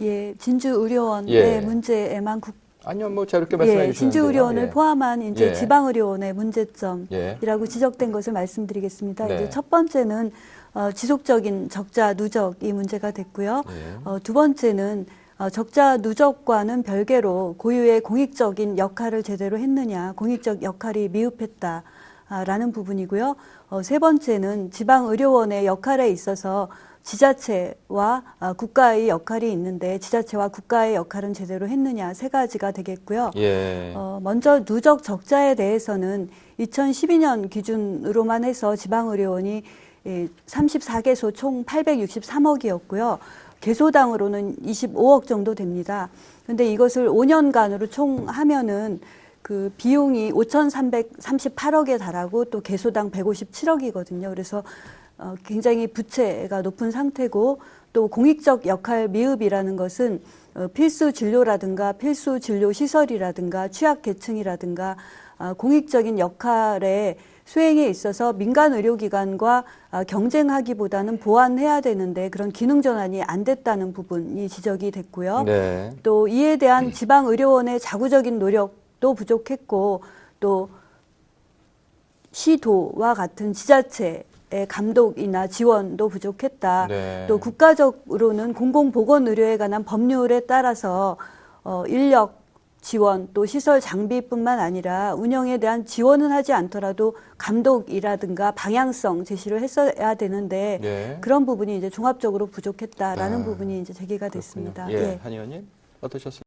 예, 진주의료원의 예. 문제에만 국, 아니요, 뭐 자유롭게 말씀해 예, 주시면 진주의료원을 돼요. 포함한 이제 예. 지방의료원의 문제점. 예. 이라고 지적된 것을 말씀드리겠습니다. 네. 이제 첫 번째는 어, 지속적인 적자 누적이 문제가 됐고요. 예. 어, 두 번째는 어, 적자 누적과는 별개로 고유의 공익적인 역할을 제대로 했느냐, 공익적 역할이 미흡했다 라는 부분이고요. 어, 세 번째는 지방의료원의 역할에 있어서 지자체와 아, 국가의 역할이 있는데 지자체와 국가의 역할은 제대로 했느냐 세 가지가 되겠고요. 예. 어, 먼저 누적 적자에 대해서는 2012년 기준으로만 해서 지방의료원이 34개소 총 863억이었고요. 개소당으로는 25억 정도 됩니다. 근데 이것을 5년간으로 총 하면은 그 비용이 5,338억에 달하고 또 개소당 157억이거든요. 그래서 어, 굉장히 부채가 높은 상태고 또 공익적 역할 미흡이라는 것은 어, 필수 진료라든가 필수 진료 시설이라든가 취약 계층이라든가 아, 공익적인 역할의 수행에 있어서 민간 의료기관과 아, 경쟁하기보다는 보완해야 되는데 그런 기능 전환이 안 됐다는 부분이 지적이 됐고요. 네. 또 이에 대한 지방 의료원의 자구적인 노력 도 부족했고 또 시도와 같은 지자체 의 감독이나 지원도 부족했다. 네. 또 국가적으로는 공공보건의료에 관한 법률에 따라서 어, 인력 지원 또 시설 장비뿐만 아니라 운영에 대한 지원은 하지 않더라도 감독이라든가 방향성 제시를 했어야 되는데 네. 그런 부분이 이제 종합적으로 부족했다라는 아, 부분이 이제 제기가 됐습니다. 그렇군요. 예. 한 의원님 어떠셨습니까?